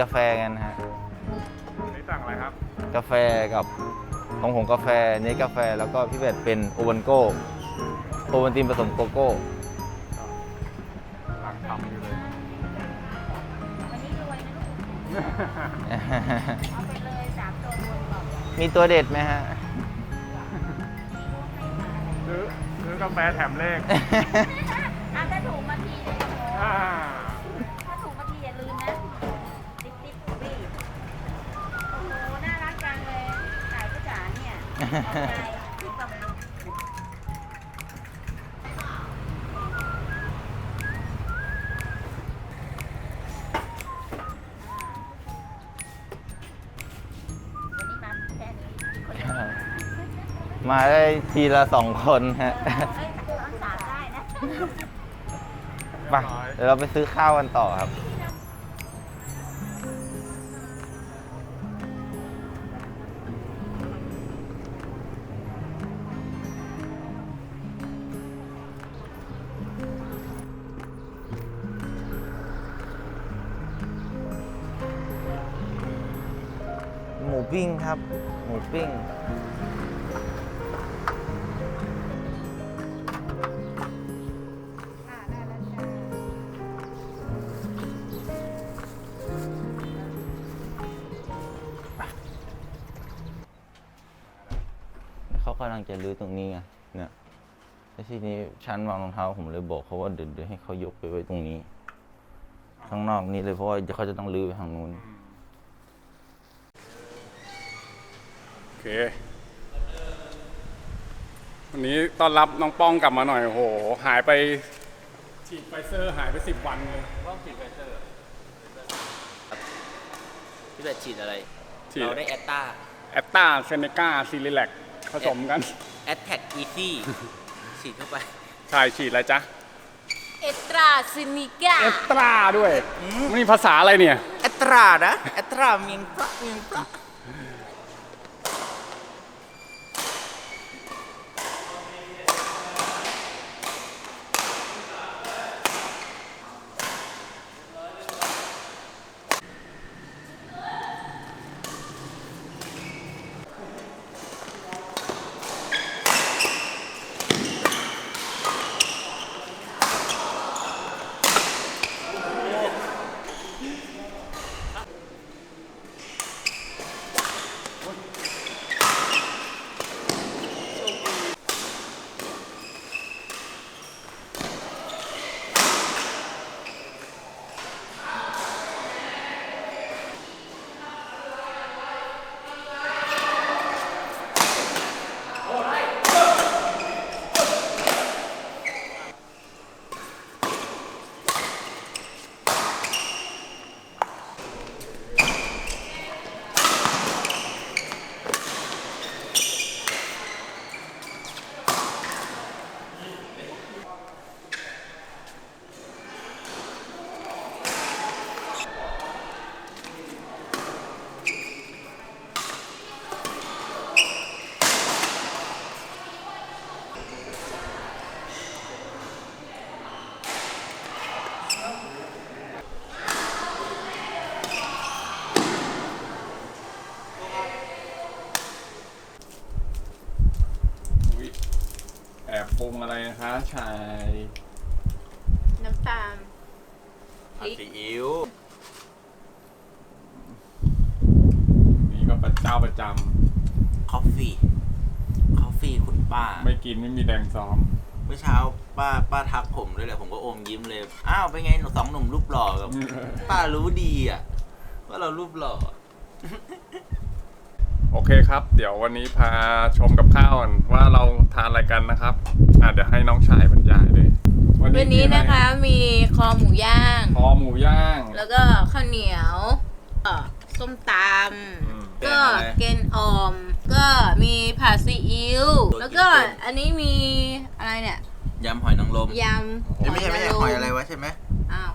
กาแฟกันฮะนี่สั่งอะไรครับ กาแฟกับของผมกาแฟเนสกาแฟแล้วก็พี่เบสเป็นโอวันโก้โอวันตินผสมโกโก้หลังทำอยู่เลยวันนี้รวยนะลูกเอาไปเลยสามตัวบนบอกมีตัวเด็ดไหมฮะซื้อซื้อกาแฟแถมเลขอะถ้าถูกมาทีเนี่ยโอ้โหอ่าถ้า มาแค่นี้คนเดียวมาได้ทีละสองคนฮะเอ้ยตัวอังสามได้นะไปเดี๋ยวเราไปซื้อข้าวกันต่อครับ ปิ้งครับ หมูปิ้ง ค่ะได้แล้วจ้าเขากำลังจะรื้อตรงนี้ไงเนี่ยแล้วทีนี้ชั้นวางรองเท้าผมเลยบอกเขาว่าเดี๋ยวเดี๋ยวให้เขายกไปไว้ตรงนี้ ข้างนอกนี้เลยเพราะว่าเดี๋ยวเขาจะต้องรื้อไปทางนู้นโอเค วันนี้ต้อนรับน้องป้องกลับมาหน่อยโอ้โห หายไปฉีดไฟเซอร์หายไปสิบวันเลยพี่เบสฉีดอะไร ฉีดเราได้แอตตาแอตตาเซเนกาซีรีแลกผสมกันแอตแท็กอีซี่ฉีดเข้าไปใช่ฉีดอะไรจ๊ะเอตราซินิก้าเอตราด้วยมันมีภาษาอะไรเนี่ยแอตรานะแอตราเมียงปะเมียงปะ ชายน้ำตาลผัดซีอิ๊วนี่ก็ประเจ้าประจคอฟฟี่คอฟฟี่คุณป้าำไม่กินไม่มีแดงซ้อม เมื่อเช้าป้าป้าทักผมด้วยแหละผมก็อมยิ้มเลย อ้าวเป็นไงหนูสองหนุ่มรูปหล่อกับป้ารู้ดีอะ ว่าเรารูปหล่อ โอเคครับ เดี๋ยววันนี้พาชมกับข้าวกันว่าเราทานอะไรกันนะครับ อะเดี๋ยวให้น้องชายบรรยายเลย วันนี้มีอไรนะคะมีคอหมูย่าง คอหมูย่าง แล้วก็ข้าวเหนียวเอ่อส้มตอืมำก็แกงอะไร เกนออม ก็มีผัดซีอิ๊วโดยแล้วก็ญี่ปุ่นอันนี้มีอะไรเนี่ยยำหอยนางรมยำเอ้ยไม่ใช่ไม่ใช่นางหมอยอะไรวะใช่ไหมอ้าว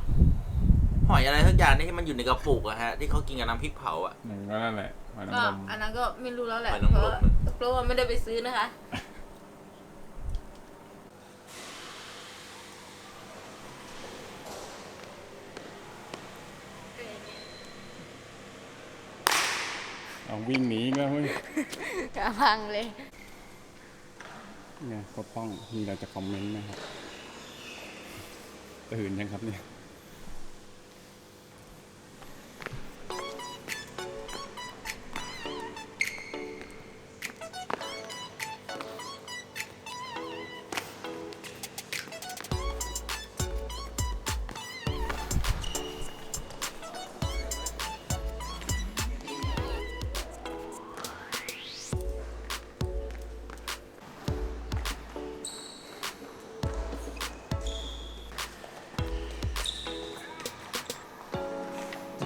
หอยอะไรทั้งอย่างนี่ที่มันอยู่ในกระปุกอะฮะที่เขากินกับน้ำพริกเผาอะหนึ่งก็นั่นแหละหอยนางก็รมอันนั้นก็ไม่รู้แล้วแหละ หอยนางเพรราะมเพราะว่าไม่ได้ไปซื้อนะคะ วิ่งหนีอีก็เฮ้ยกระพังเลยไงก็ป้องมีอะไรจะคอมเมนต์ไหมครับตื่นยังครับเนี่ย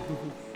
Mm-hmm.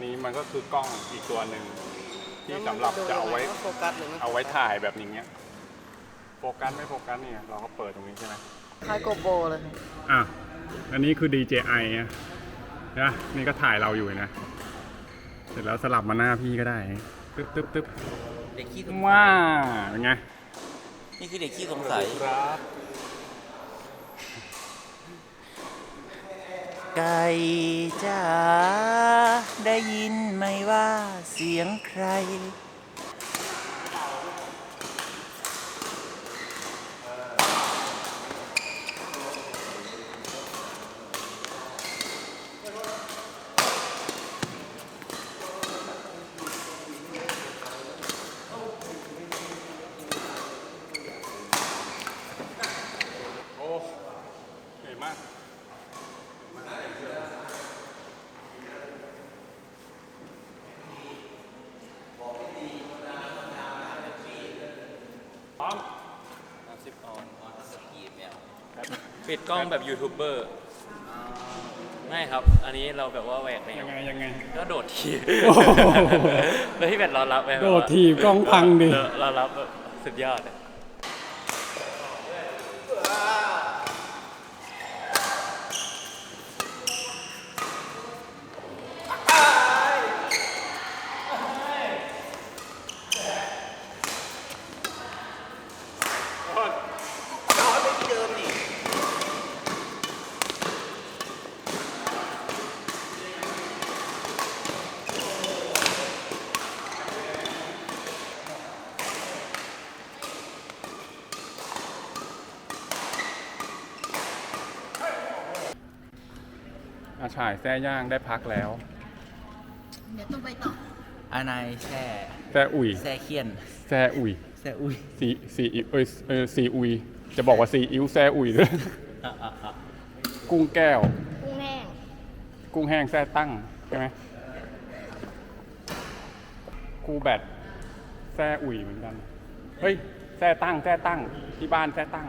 นนี้มันก็คือกล้องอีกตัวหนึ่งที่สำหรับจะเอาไว้โฟกัสหรือไม่เอาไว้ถ่ายแบบอย่างเงี้ยโฟกัสไม่โฟกัสเนี่ยเราก็เปิดตรงนี้ใช่ไหมคล้ายโกโบเลยอะอันนี้คือ DJI นะนะนี่ก็ถ่ายเราอยู่นะ เสร็จแล้วสลับมาหน้าพี่ก็ได้ตึ๊บตึ๊บตึ๊บเด็กขี้สงสัยว้าเป็นไงนี่คือเด็กขี้สงสัย ครับ ไก่จ้าได้ยินไหมว่าเสียงใคร โอ้เหนื่อยมาก พร้อม ปิด กล้องแบบยูทูบเบอร์ไม่ครับ อันนี้เราแบบว่าแหวกแนยัวงไงยังไง ก็โดดทีบโอ้โหแล้วที่แบบรอรับไหมแบบโดว่าดถีบกล้องพังดิ เออรอรับแบบสุดยอดอะ อาฉายแท้ย่างได้พักแล้ว เดี๋ยวต้องไปอานายแช่แซอุยแซ่เคียนแซอุยแซ่อุ้ยซีซีอิ๊วเอ้ยเออซีอุยจะบอกว่าซีอิ๊วแซอุยด้วยกุ้งแก้ว กุ้งแห้งกุ้งแห้งแซ่ตั้งใช่ไหมกูแบดแซ่อุยเหมือนกัน เฮ้ยแซ่ตั้งแซ่ตั้งที่บ้านแซ่ตั้ง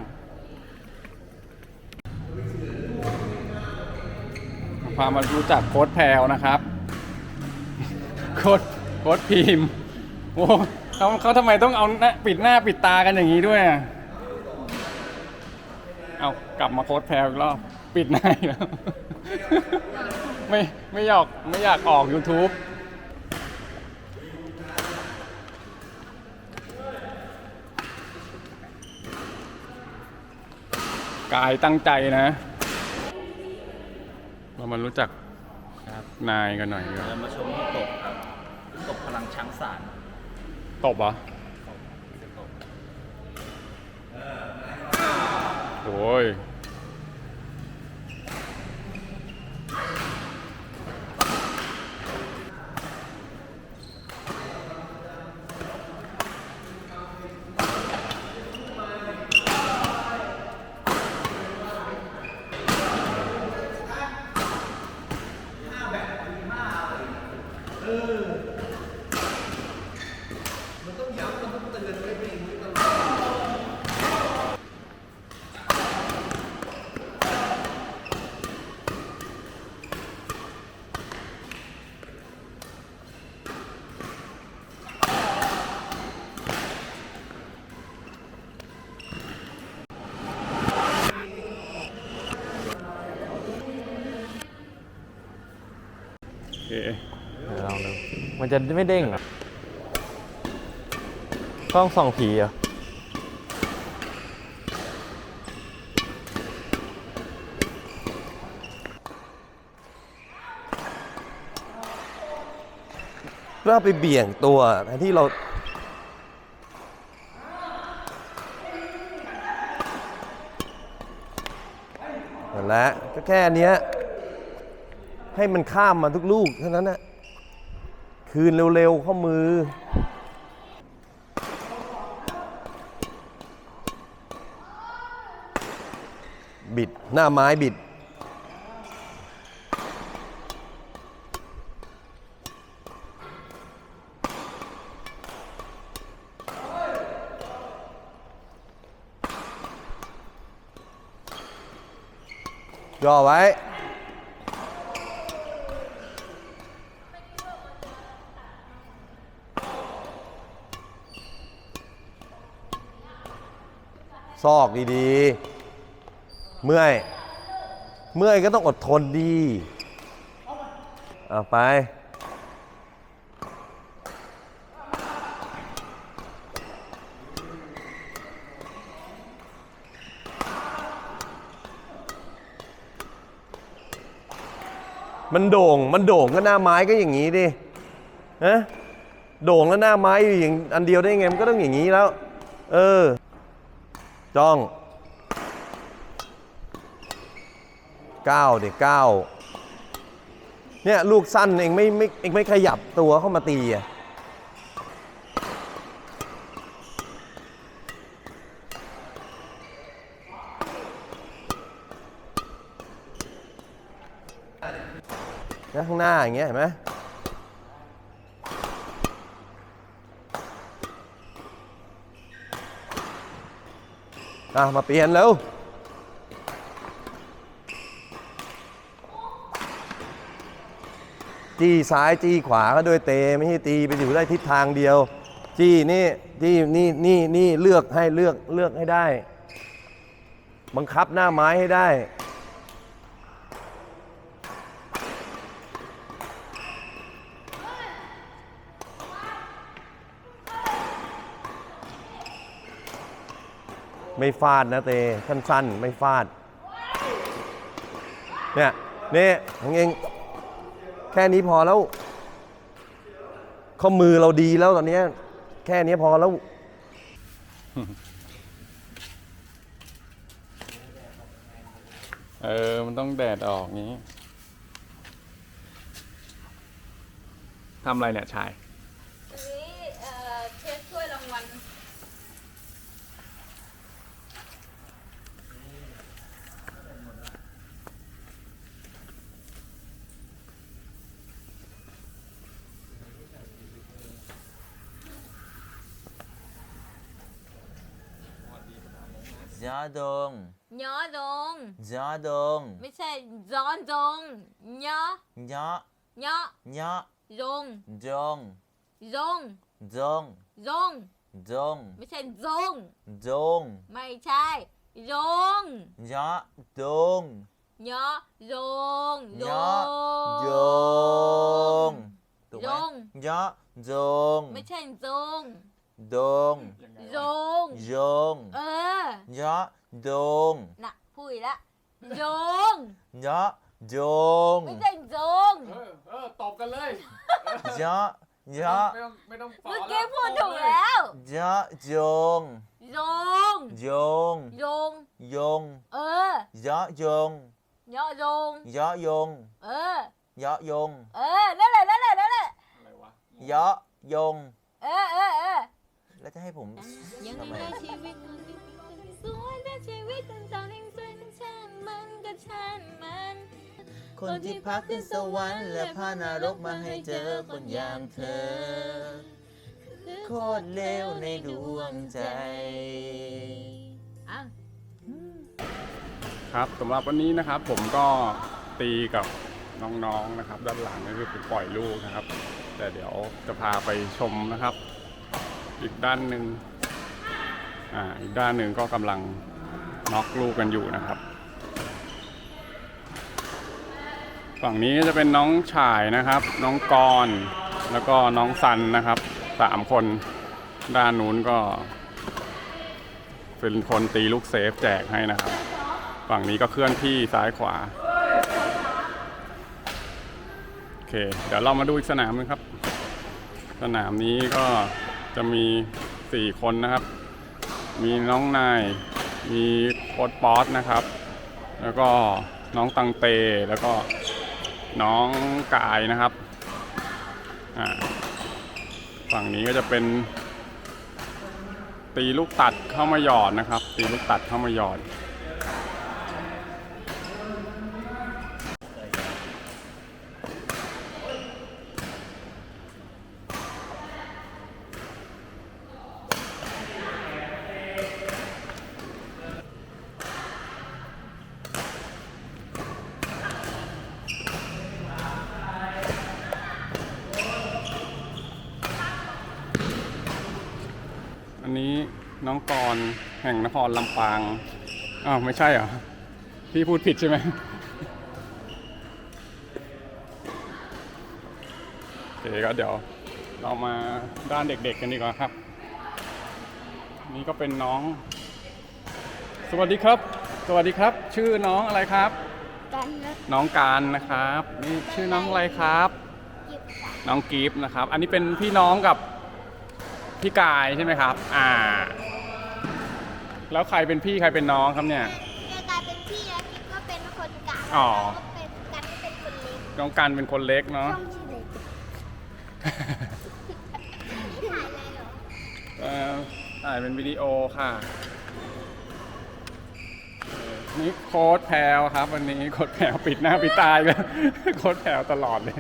พามารู้จักโค้ดแพรวนะครับ โค้ดโค้ดพีมโอ้เขาเขาทำไมต้องเอาหน้าปิดหน้าปิดตากันอย่างนี้ด้วยเอากลับมาโค้ดแพรวอีกรอบปิดหน้าแล้วไม่ไม่อยากไม่อยากออก YouTube กายตั้งใจนะ เรามารู้จักครับนายกันหน่อยดีกว่าเรามาชมลูกตกครับตกพลังช้างสารตบเหรอโอ้ย จะไม่เด้งหรอะกล้องส่องผีเหรอะเพื่อไปเบี่ยงตัวแทนที่เรา และก็แค่เนี้ย ให้มันข้ามมาทุกลูกเท่านั้นนะ คืนเร็วๆ ข้ามือ บิด หน้าไม้บิด ย่อไว้ ซอกดีๆ เมื่อย เมื่อยก็ต้องอดทนดีเอาไป มันโด่ง มันโด่งก็หน้าไม้ก็อย่างนี้ดิฮะโด่งแล้วหน้าไม้อยู่อย่างอันเดียวได้ไง มันก็ต้องอย่างนี้แล้ว เออ จ้องก้าวเด็กก้าวเนี่ยลูกสั้นเองไม่ไม่เองไม่ขยับตัวเข้ามาตีอะข้างหน้าอย่างเงี้ยเห็นไหม อะมาเปลี่ยนเร็วจี้ซ้ายจี้ขวาก็ด้วยเตะไม่ใช่ตีไปอยู่ได้ทิศทางเดียว จี้นี่จี้นี่นี่นี่เลือกให้เลือกเลือกให้ได้ บังคับหน้าไม้ให้ได้ ไม่ฟาดนะเตสั้นๆ ไม่ฟาด เนี่ยนี่ของเอง แค่นี้พอแล้ว ข้อมือเราดีแล้วตอนนี้ แค่นี้พอแล้ว เออ มันต้องแดดออกงี้ทำอะไรเนี่ยชาย ยอดงยอดงยอดงไม่ใช่จอนดงยอยอยอยอดงจงดงจงดงจงไม่ใช่ ดงจงไม่ใช่ดงยอดงยอดงดยอจงถูกไหมดงยอจงไม่ใช่ดงดงดงยง เออยอดง น่ะพูดอีกละดงยอจงไม่ใช่ดงเออเออตบกันเลยยอยอไม่ต้องไม่ต้องสอนเมื่อแล้กี้วพูดถูกแล้วยอจงดงยงยง ยง เออยอยง ยอดงยอยง เออยอยง เออ นั่นแหละ นั่นแหละ นั่นแหละ อะไรวะยอยง เออเออเออ แล้วจะให้ผมยังทำไมไงชีวิตมันสวยแต่ชีวิตมันเจ้านิ่งสวยทั้งช่างมันก็ช่างมันคนที่พักขึ้นสวรรค์และพานรกมาให้เจอคนอย่างเธอ โคตรเลวในดวงใจ อะ ครับสำหรับวันนี้นะครับผมก็ตีกับน้องๆนะครับ ด้านหลังนี่คือปล่อยลูกนะครับ แต่เดี๋ยวจะพาไปชมนะครับ อีกด้านหนึ่งอ่าอีกด้านหนึ่งก็กำลังน็อกลูกกันอยู่นะครับ ฝั่งนี้จะเป็นน้องชายนะครับ น้องกรณ์แล้วก็น้องซันนะครับสามคนด้านนู้นก็ เป็นคนตีลูกเซฟแจกให้นะครับ ฝั่งนี้ก็เคลื่อนที่ซ้ายขวาโอเค เดี๋ยวเรามาดูอีกสนามนึงครับ สนามนี้ก็ จะมี 4 คนนะครับ มีน้องนาย มีโค้ดป๊อตนะครับ แล้วก็น้องตังเต แล้วก็น้องกายนะครับอ่าฝั่งนี้ก็จะเป็น ตีลูกตัดเข้ามาหยอดนะครับ ตีลูกตัดเข้ามาหยอด อัน นี้น้องกรณ์แห่งนครลำปาง อ้าว ไม่ใช่เหรอ พี่พูดผิดใช่ไหมโอเคก็เดี๋ยวเรามาด้านเด็กๆกันดีกว่าครับ นี่ก็เป็นน้อง สวัสดีครับ สวัสดีครับ ชื่อน้องอะไรครับ กันนะน้องการนะครับ นี่ชื่อน้องอะไรครับ หยิบน้องกิฟต์นะครับ อันนี้เป็นพี่น้องกับพี่กายใช่ไหมครับ อ่า แล้วใครเป็นพี่ใครเป็นน้องครับเนี่ยเจอกลายเป็นพี่แล้วคิดว่าเป็นคนกลางอ๋อก็เป็นกันเป็นคนเล็กน้องกันเป็นคนเล็กเนาะ ช่องชื่อเล็กถ่ายอะไรเหรอเอ่อถ่ายเป็นวิดีโอค่ะเออนี่โค้ดแพลวครับ วันนี้โค้ดแพลวปิดหน้าปิดตายเลยโค้ดแพลวตลอดเลย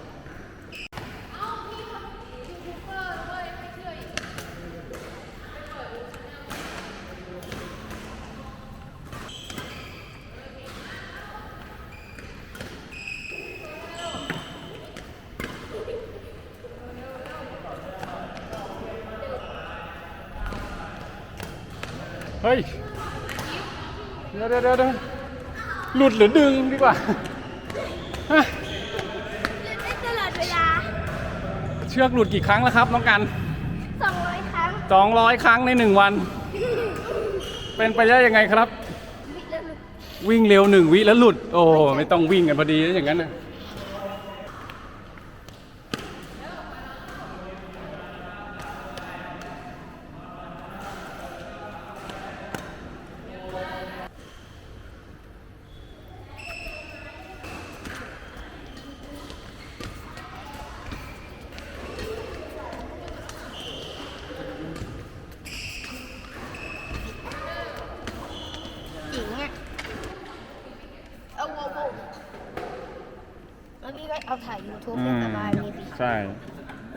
เฮ้ยเดี๋ยวเดี๋ยวเดี๋ยวเดี๋ยวหลุดหรือดึงดีกว่าฮะเล่นตลอดเวลาเชือกหลุดกี่ครั้งแล้วครับน้องกัน 200 ครั้งสองร้อยครั้งในหนึ่งวัน เป็นไปได้ยังไงครับวิแล้วลูกวิ่งเร็วหนึ่งวิแล้วหลุด โอ้ไม่ต้องวิ่งกันพอดีนะอย่างนั้นนะ ทูบอืมสบายมีใช่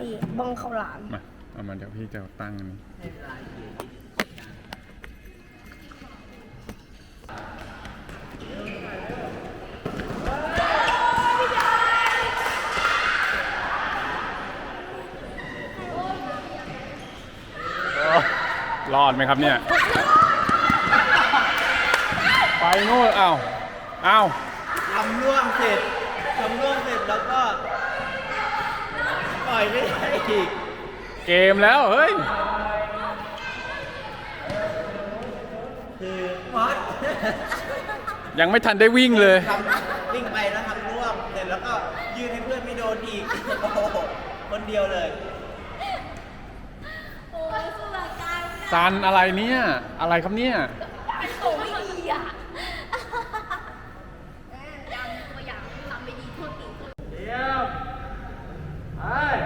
นี่บ้งข้าวหลามมา เอามาเดี๋ยวพี่จะตั้งนี่รอดไหมครับเนี่ย ไปนู่นอ้าวอ้าว ทำร่วงเสร็จทำร่วงเสร็จแล้วก็ ปล่อยไม่ได้อีกเกมแล้ว เฮ้ย คือมอสยังไม่ทันได้วิ่งเลย ทำวิ่งไปแล้วทำร่วงเสร็จแล้วก็ยืนให้เพื่อนไม่โดนอีกโอ้โหคนเดียวเลยโอ้ยสุรการซันอะไรเนี่ย อะไรครับเนี่ย เป็นโตไม่ดีอะยำตัวอย่างทำไม่ดีโทษตีโทษเอ้ย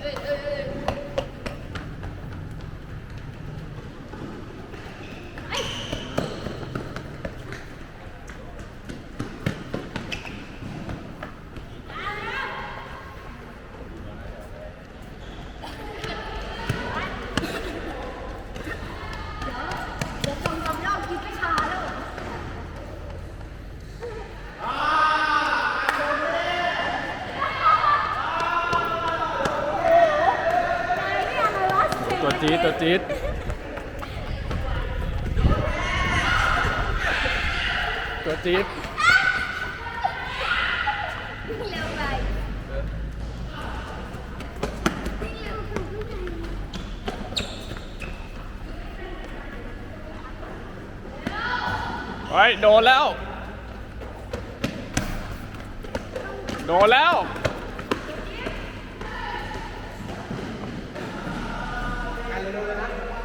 เอ้ยเอ้ยเดี๋ยวจำจำเล่ากินไม่ชาแล้ว ตัว จี๊ดตัวจี๊ดตัวจี๊ด เร็วไปเร็วไป เฮ้ย โดนแล้ว โดนแล้ว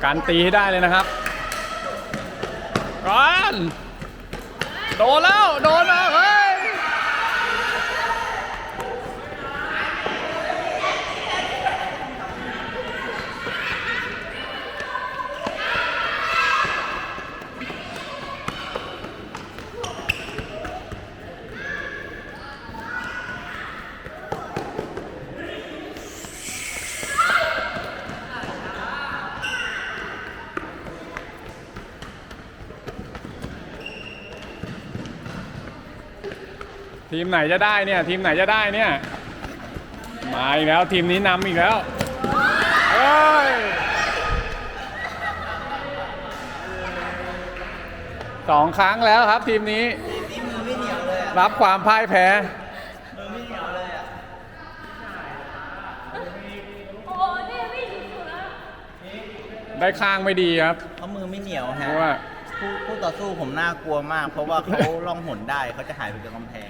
การตีให้ได้เลยนะครับกันโดนแล้ว โดนแล้วเฮ้ย ทีมไหนจะได้เนี่ย ทีมไหนจะได้เนี่ย มาอีกแล้วทีมนี้นำอีกแล้วเฮ้ยสองครั้งแล้วครับทีมนี้ นี่มือไม่เหนียวเลยอะรับความพ่ายแพ้ มือไม่เหนียวเลยอะโอ้นี่ไม่ดีสุดแล้ว ได้ข้างไม่ดีครับ เขามือไม่เหนียวเพฮะราะว่าคู่คู่ต่อสู้ผมน่ากลัวมาก เพราะว่าเขาล่องหนได้เขาจะหายไปกับกำแพง